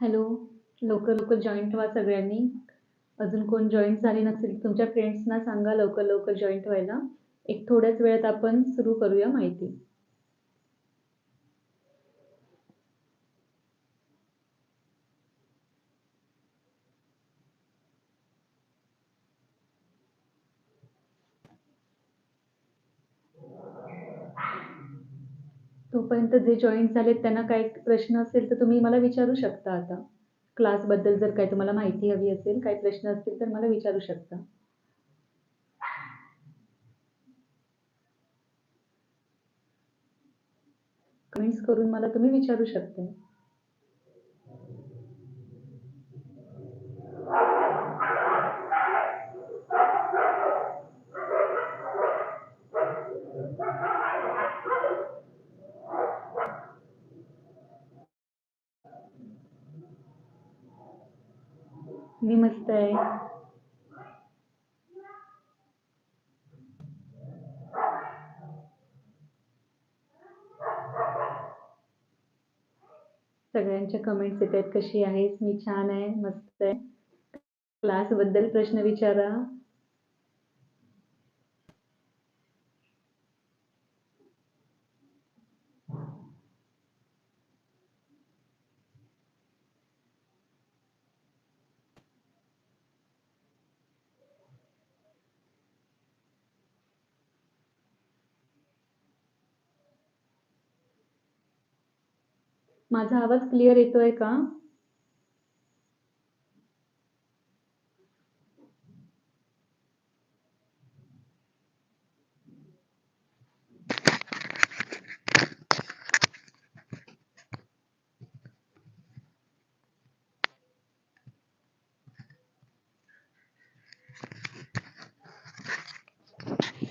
Hello. लवकर, लवकर joint व्हा सगळ्यांनी. अजून कोण जॉईंट झाले नसेल तुमच्या फ्रेंड्सना सांगा लवकर, लवकर जॉईंट व्हायला. एक थोड्याच वेळात आपण सुरू करूया माहिती. तोपर्यंत जे जॉईन झालेत त्यांना काही प्रश्न असेल तर तुम्ही मला विचारू शकता आता. क्लासबद्दल जर काही तुम्हाला माहिती हवी असेल, काही प्रश्न असतील तर मला विचारू शकता. कमेंट्स करून मला तुम्ही विचारू शकता. मी मस्त आहे. सगळ्यांच्या कमेंट्स येतायत, "कशी आहेस?" "मी छान आहे, मस्त आहे." क्लासबद्दल प्रश्न विचारा. माझा आवाज क्लिअर येतोय का?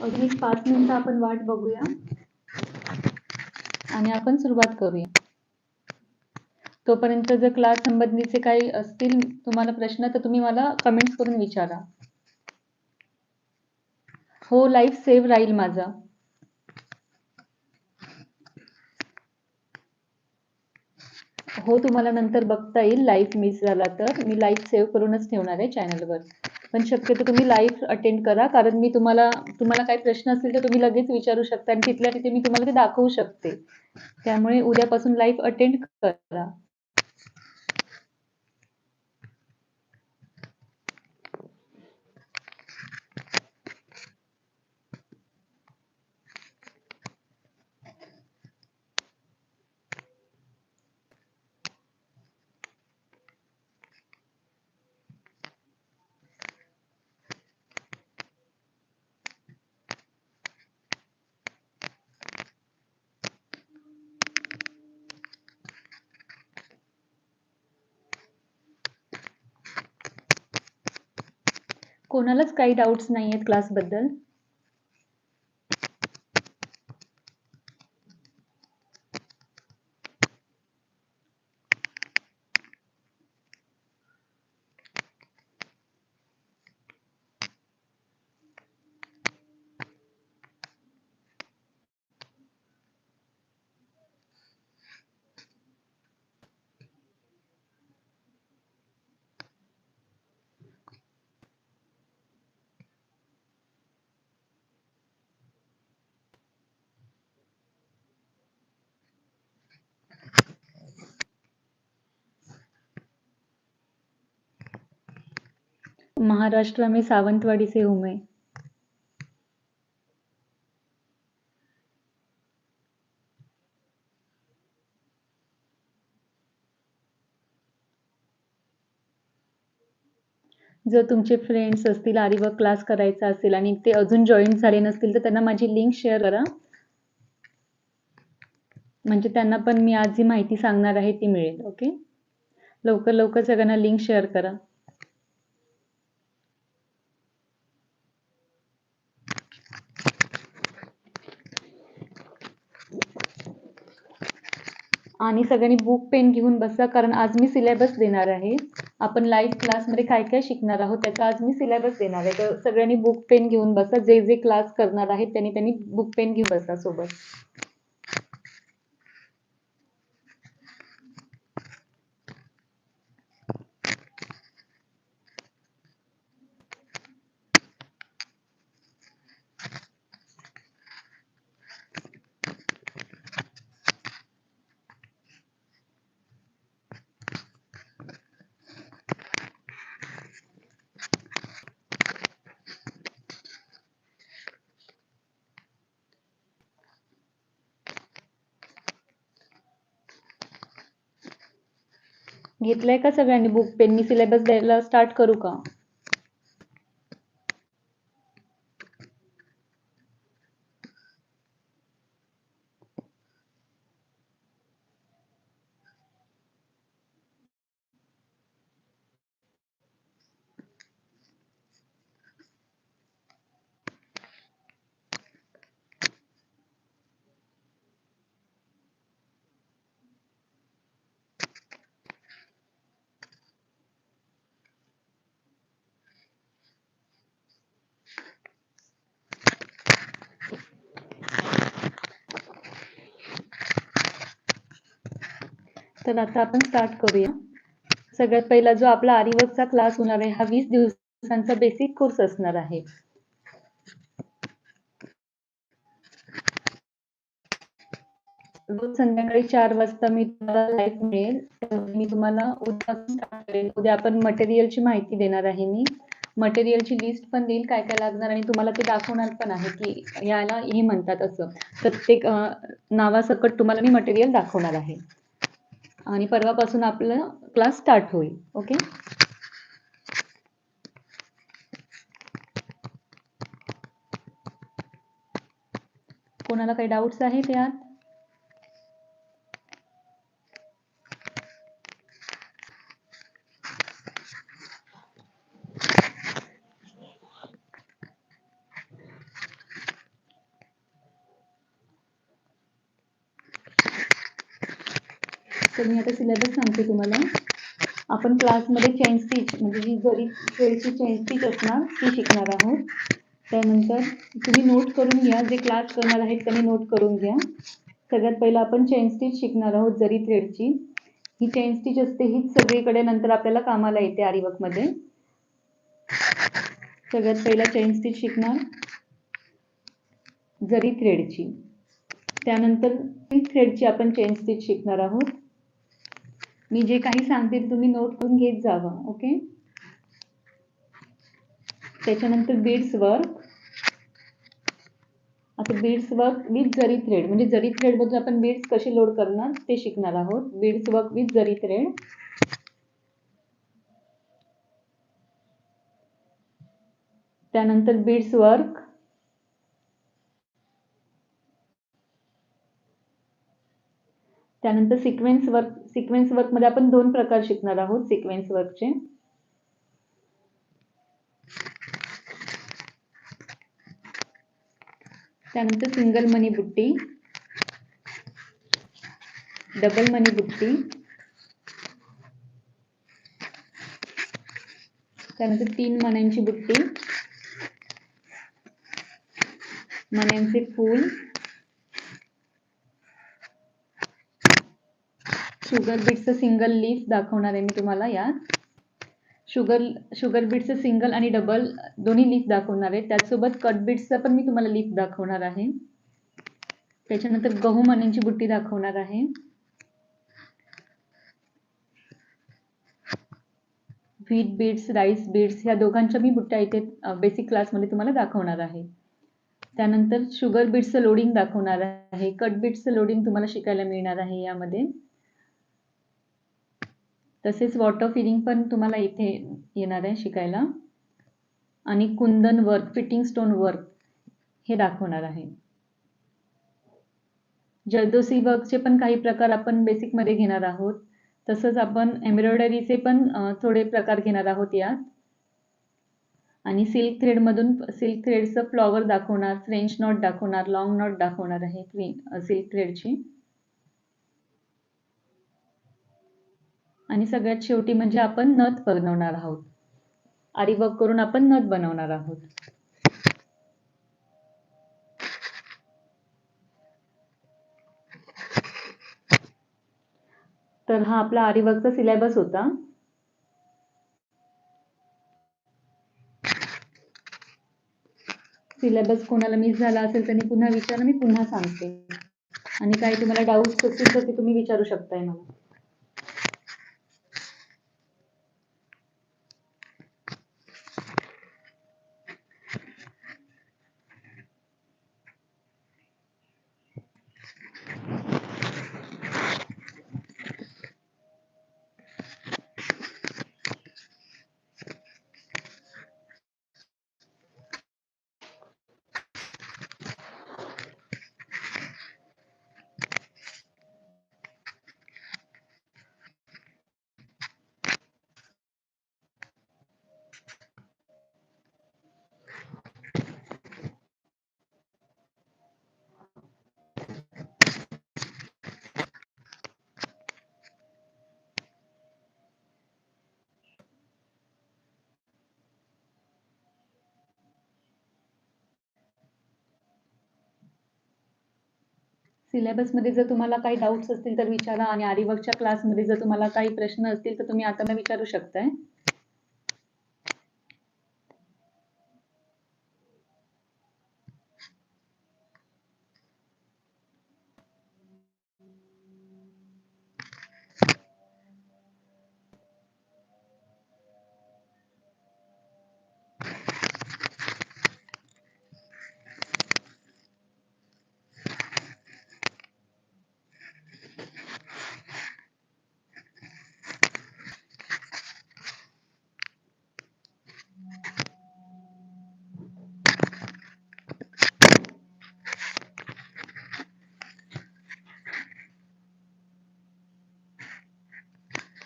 अजून पाच मिनिटं आपण वाट बघूया. आणि आपण सुरुवात करूया. तोपर्यंत जर क्लास संबंधीचे काही असतील तुम्हाला प्रश्न तर तुम्ही मला कमेंट्स करून विचारा. हो, लाईफ सेव्ह राहील माझा. हो, तुम्हाला नंतर बघता येईल लाईव्ह मिस झाला तर. मी लाईव्ह सेव्ह करूनच ठेवणार आहे चॅनलवर. पण शक्यतो तुम्ही लाईव्ह अटेंड करा. कारण मी तुम्हाला तुम्हाला काही प्रश्न असतील तर तुम्ही लगेच विचारू शकता आणि तिथल्या तिथे मी तुम्हाला ते दाखवू शकते. त्यामुळे उद्यापासून लाईव्ह अटेंड करा. कोणालाच काही डाऊट्स नाही आहेत क्लासबद्दल महाराष्ट्र में सावंतवाड़ी से हूँ मैं। जर तुमचे फ्रेंड्स असतील आरीवर्क क्लास करायचा असेल आणि ते अजून जॉईन झाले नसतील तर त्यांना माझी लिंक शेअर करा. म्हणजे त्यांना पण मी आज जी माहिती सांगणार आहे ती मिळेल ओके लवकर लवकर सगळ्यांना लिंक शेअर करा. आणि सगळ्यांनी बुक पेन घेऊन बसा कारण आज मी सिलेबस देणार आहे. आपण लाईव्ह क्लासमध्ये काय काय शिकणार आहोत त्याचा आज मी सिलेबस देणार आहे. तर सगळ्यांनी बुक पेन घेऊन बसा. जे जे क्लास करणार आहेत त्यांनी त्यांनी बुक पेन घेऊन बसा सोबत. घेतलंय का सगळ्यांनी? बुक पेन मी सिलेबस द्यायला स्टार्ट करू का? तर आता आपण स्टार्ट करूया. सगळ्यात पहिला जो आपला आरीवर्कचा क्लास होणार आहे हा वीस दिवसांचा बेसिक कोर्स असणार आहे. रोज संध्याकाळी चार वाजता मी तुम्हाला लाईव्ह मिळेल. मी तुम्हाला उद्या उद्या आपण मटेरियलची माहिती देणार आहे मी. मटेरियलची लिस्ट पण देईल काय काय लागणार आणि तुम्हाला ते दाखवणार पण आहे की याला हे म्हणतात असं. प्रत्येक नावासकट तुम्हाला मी मटेरियल दाखवणार आहे. आणि परवापासून आपलं क्लास स्टार्ट होईल ओके? कोणाला काही डाऊट्स आहेत यात? तर मी आता सिलेबस सांगते तुम्हाला. आपण क्लासमध्ये चेन स्टिच म्हणजे जी जरी थ्रेडची चेन स्टिच असणार ती शिकणार आहोत. त्यानंतर तुम्ही नोट करून घ्या. जे क्लास करणार आहेत त्यांनी नोट करून घ्या. सगळ्यात पहिलं आपण चेन स्टिच शिकणार आहोत जरी थ्रेडची ही चेन स्टिच असते हीच सगळीकडे नंतर आपल्याला कामाला येते आरीवर्कमध्ये सगळ्यात पहिला चेन स्टिच शिकणार जरी थ्रेडची त्यानंतर थ्रेडची आपण चेन स्टिच शिकणार आहोत. मी जे काही सांगते तुम्ही नोट करून घेत जावा ओके त्याच्यानंतर बीड्स वर्क आता beads work with zari thread म्हणजे जरी थ्रेडबद्दल आपण बीड्स कसे लोड करणार ते शिकणार आहोत. Beads work with zari thread त्यानंतर बीड्स वर्क त्यानंतर सिक्वेन्स वर्क सिक्वेन्स वर्कमध्ये आपण दोन प्रकार शिकणार आहोत सिक्वेन्स वर्कचे त्यानंतर सिंगल मनी बुट्टी डबल मनी बुट्टी. त्यानंतर तीन मण्यांची बुट्टी मण्यांचे फूल. शुगर बीटचं सिंगल लीफ दाखवणार आहे मी तुम्हाला यात. शुगर शुगर बीटचं सिंगल आणि डबल दोन्ही लीफ दाखवणार आहे. त्याचसोबत कट बीट्सचं पण मी तुम्हाला लीफ दाखवणार आहे. त्याच्यानंतर गहू मण्यांची बुट्टी दाखवणार आहे. व्हीट बीट्स राईस बीट्स ह्या दोघांच्या मी बुट्ट्या इथे बेसिक क्लासमध्ये तुम्हाला दाखवणार आहे. त्यानंतर शुगर बीट्सचं लोडिंग दाखवणार आहे. कट बीट्सचं लोडिंग तुम्हाला शिकायला मिळणार आहे यामध्ये. तसेच वॉटर फिलिंग पण तुम्हाला इथे येणार आहे शिकायला. आणि Kundan work fitting stone work हे दाखवणार आहे. जर्दोसी वर्कचे पण काही प्रकार आपण बेसिकमध्ये घेणार आहोत. तसंच आपण एम्ब्रॉयडरीचे पण थोडे प्रकार घेणार आहोत यात. आणि सिल्क थ्रेडमधून सिल्क थ्रेडचं फ्लॉवर दाखवणार फ्रेंच नॉट दाखवणार लॉंग नॉट दाखवणार आहे सिल्क थ्रेडची आणि सगळ्यात शेवटी म्हणजे आपण नथ बनवणार आहोत. आरी वर्क करून आपण नथ बनवणार आहोत. तर हा आपला आरी सिलेबस होता. सिलेबस कोणाला मिस झाला असेल त्यांनी पुन्हा विचारा मी पुन्हा सांगते. आणि काही तुम्हाला डाऊट्स असतील तर ते तुम्ही विचारू शकताय मला. सिलेबसमध्ये जर तुम्हाला काही डाऊट्स असतील तर विचारा आणि आरीवर्कच्या क्लासमध्ये जर तुम्हाला काही प्रश्न असतील तर तुम्ही आता विचारू शकताय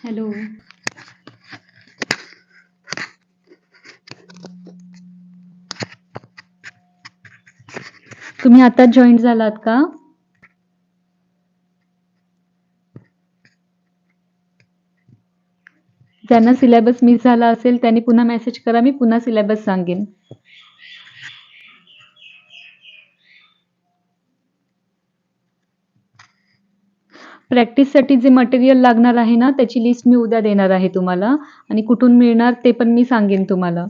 हॅलो. तुम्ही आता जॉईन झालात का? ज्यांना सिलेबस मिस झाला असेल त्यांनी पुन्हा मेसेज करा मी पुन्हा सिलेबस सांगेन. प्रॅक्टिससाठी जे मटेरियल लागणार आहे ना त्याची लिस्ट मी उद्या देणार आहे तुम्हाला. आणि कुठून मिळणार ते पण मी सांगेन तुम्हाला.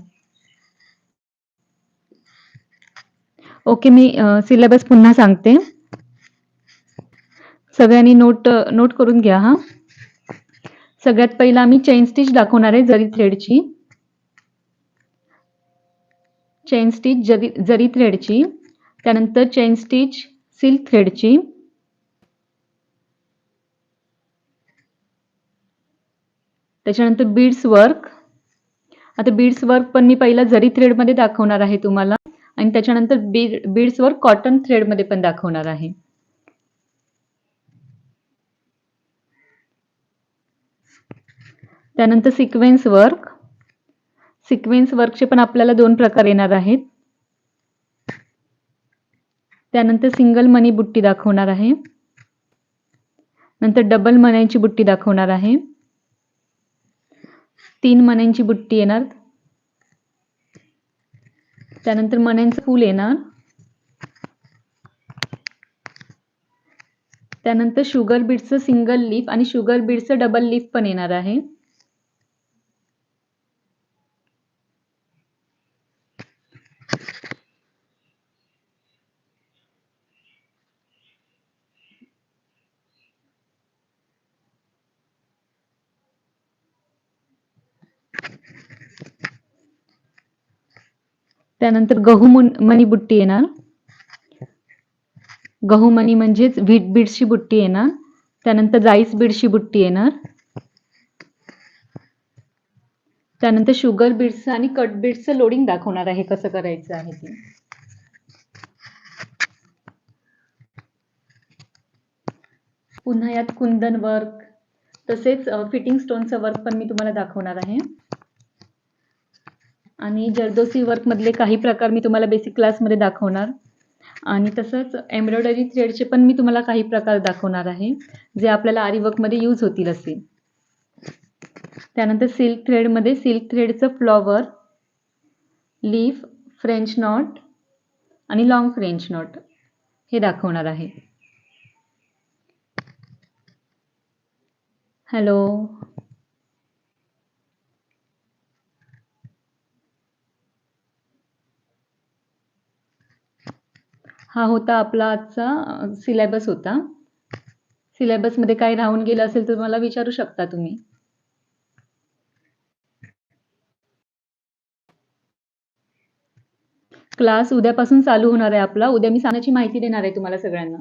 ओके मी सिलेबस पुन्हा सांगते. सगळ्यांनी नोट नोट करून घ्या हा. सगळ्यात पहिला आम्ही चेन स्टिच दाखवणार आहे जरी थ्रेडची चेन स्टिच जरी जरी थ्रेडची त्यानंतर चेन स्टिच सिल्क थ्रेडची त्याच्यानंतर बीड्स वर्क आता बीड्स वर्क पण मी पहिला जरी थ्रेडमध्ये दाखवणार आहे तुम्हाला. आणि त्याच्यानंतर बीड बीड्स वर्क कॉटन थ्रेडमध्ये पण दाखवणार आहे. त्यानंतर सिक्वेन्स वर्क सिक्वेन्स वर्कचे पण आपल्याला दोन प्रकार येणार आहेत. त्यानंतर सिंगल मनी बुट्टी दाखवणार आहे. नंतर डबल मण्यांची बुट्टी दाखवणार आहे. तीन मण्यांची बुट्टी येणार. त्यानंतर मण्यांचं फूल येणार. त्यानंतर शुगर बीटचं सिंगल लीफ आणि शुगर बीटचं डबल लीफ पण येणार आहे. त्यानंतर गहू मणी बुट्टी येणार. गहू मणी म्हणजेच व्हीट बीडची बुट्टी येणार. त्यानंतर राईस बीडची बुट्टी येणार. त्यानंतर शुगर बीड्सचं आणि कट बीड्सचं लोडिंग दाखवणार आहे कसं करायचं आहे ते. पुन्हा यात कुंदन वर्क तसेच फिटिंग स्टोनचं वर्क पण मी तुम्हाला दाखवणार आहे. आणि जरदोसी वर्क मधले काही प्रकार मी तुम्हाला बेसिक क्लासमध्ये दाखवणार. आणि तसंच एम्ब्रॉयडरी थ्रेडचे पण मी तुम्हाला काही प्रकार दाखवणार आहे जे आपल्याला आरी वर्कमध्ये यूज होतील असे. त्यानंतर सिल्क थ्रेडमध्ये सिल्क थ्रेडचं फ्लॉवर लीफ फ्रेंच नॉट आणि लॉंग फ्रेंच नॉट हे दाखवणार आहे. हॅलो हा होता आपला आजचा सिलेबस होता. सिलेबसमध्ये काय राहून गेलं असेल तर मला विचारू शकता तुम्ही? क्लास उद्यापासून चालू होणार आहे आपला. उद्या मी सामानाची माहिती देणार आहे तुम्हाला सगळ्यांना.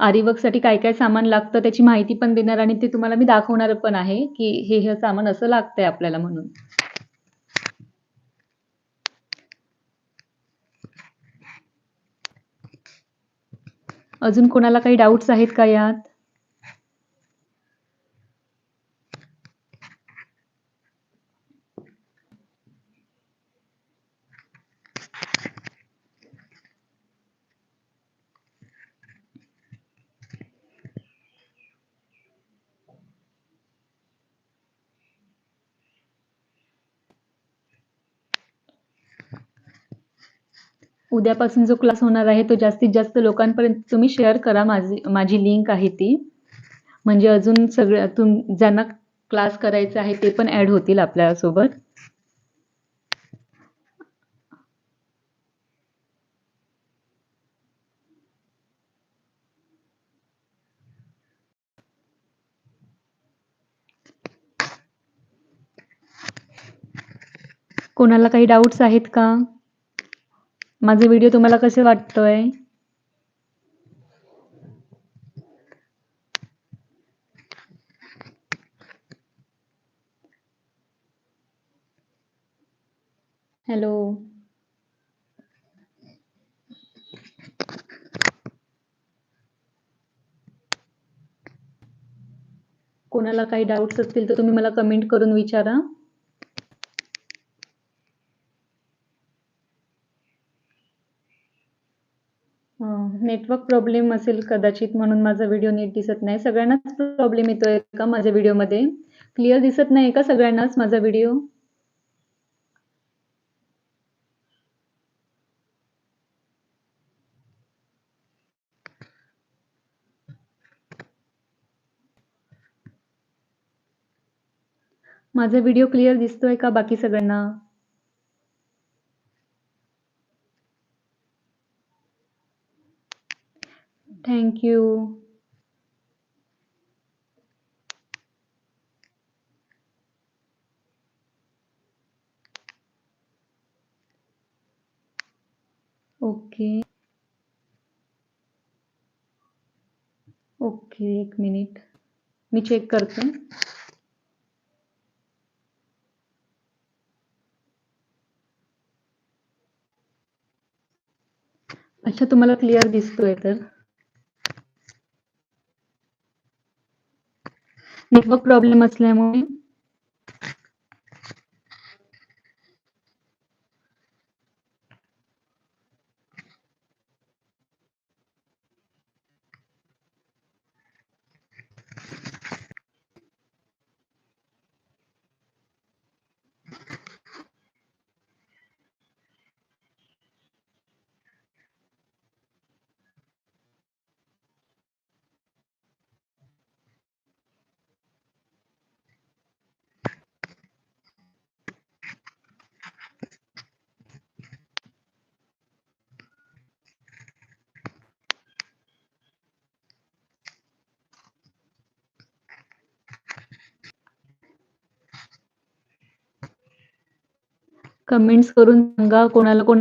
आरीवर्कसाठी काय काय सामान लागतं त्याची माहिती पण देणार आणि ते तुम्हाला मी दाखवणार पण आहे की हे हे सामान असं लागतंय आपल्याला म्हणून. अजून कोणाला काही डाऊट्स आहेत का यात? उद्यापासून जो क्लास होणार आहे तो जास्तीत जास्त लोकांपर्यंत तुम्ही शेअर करा माझी माझी लिंक आहे ती. म्हणजे अजून सगळ्या तुम ज्यांना क्लास करायचा आहे ते पण ॲड होतील आपल्यासोबत. कोणाला काही डाऊट्स आहेत का? माझे व्हिडिओ तुम्हाला कसे वाटतोय? हॅलो कोणाला काही डाऊट्स असतील तर तुम्ही मला कमेंट करून विचारा. नेटवर्क प्रॉब्लेम असेल कदाचित म्हणून माझा व्हिडिओ नीट दिसत नाही. सगळ्यांनाच प्रॉब्लेम येतोय का माझ्या व्हिडिओमध्ये क्लिअर दिसत नाही का सगळ्यांनाच माझा व्हिडिओ माझा व्हिडिओ क्लिअर दिसतोय का बाकी सगळ्यांना? थँक यू ओके ओके एक मिनिट मी चेक करते. अच्छा तुम्हाला क्लिअर दिसतोय तर. नेटवर्क प्रॉब्लेम असल्यामुळे कमेंट्स करून सांगा कोणाला कोण